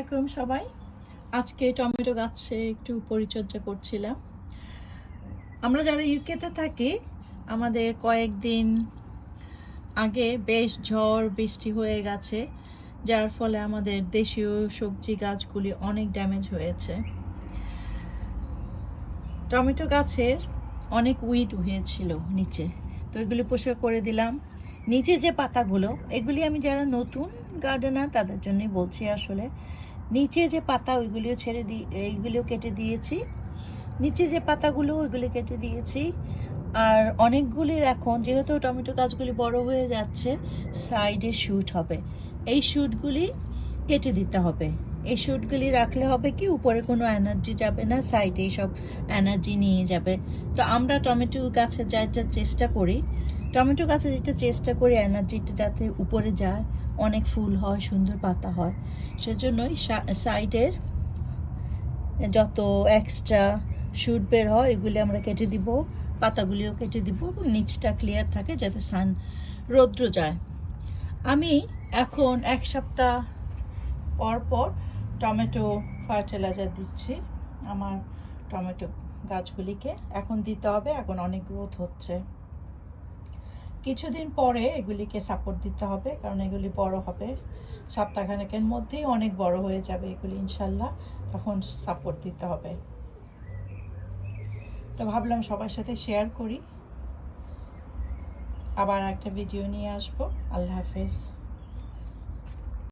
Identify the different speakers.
Speaker 1: আলাইকুম সবাই। আজকে টমেটো গাছে একটু পরিচর্যা করছিলাম। আমরা যারা ইউকেতে থাকি, আমাদের কয়েকদিন আগে বেশ ঝড়, বৃষ্টি হয়ে গেছে, যার ফলে আমাদের দেশীয় সবজি গাছগুলি অনেক ড্যামেজ হয়েছে। টমেটো গাছের অনেক উইড হয়েছিল নিচে, তো এগুলি পরিষ্কার করে দিলাম। নিচে যে পাতাগুলো, এগুলি আমি যারা নতুন গার্ডেনার তাদের জন্যই বলছি আসলে। নিচে যে পাতা, ওইগুলিও ছেড়ে দিয়ে এইগুলিও কেটে দিয়েছি। নিচে যে পাতাগুলো, ওইগুলি কেটে দিয়েছি। আর অনেকগুলির এখন, যেহেতু টমেটো গাছগুলি বড় হয়ে যাচ্ছে সাইডে শ্যুট হবে। এই শ্যুটগুলি কেটে দিতে হবে। এই শ্যুটগুলি রাখলে হবে কি, উপরে কোনো এনার্জি যাবে না সাইডে সব এনার্জি নিয়ে যাবে। তো আমরা টমেটো গাছে যেটা চেষ্টা করি টমেটো গাছে যেটা চেষ্টা করি এনার্জিটা যাতে উপরে যায়, অনেক ফুল হয়, সুন্দর পাতা হয়, সেজন্যই সাইডের যত এক্সট্রা শুট বের হয়, এগুলি আমরা কেটে দিব, পাতাগুলিও কেটে দিব এবং নিচটা ক্লিয়ার থাকে যাতে সান রৌদ্র যায়। আমি এখন এক সপ্তাহ পর পর টমেটো ফার্টিলাইজার দিচ্ছি, আমার টমেটো গাছগুলিকে। এখন দিতে হবে, এখন অনেক গ্রোথ হচ্ছে। কিছুদিন পরে এগুলিকে সাপোর্ট দিতে হবে, কারণ এগুলি বড় হবে। সপ্তাহখানেকের মধ্যেই অনেক বড় হয়ে যাবে এগুলি, ইনশাল্লাহ, তখন সাপোর্ট দিতে হবে। তো ভাবলাম সবার সাথে শেয়ার করি। আবার একটা ভিডিও নিয়ে আসব। আল্লাহ হাফেজ।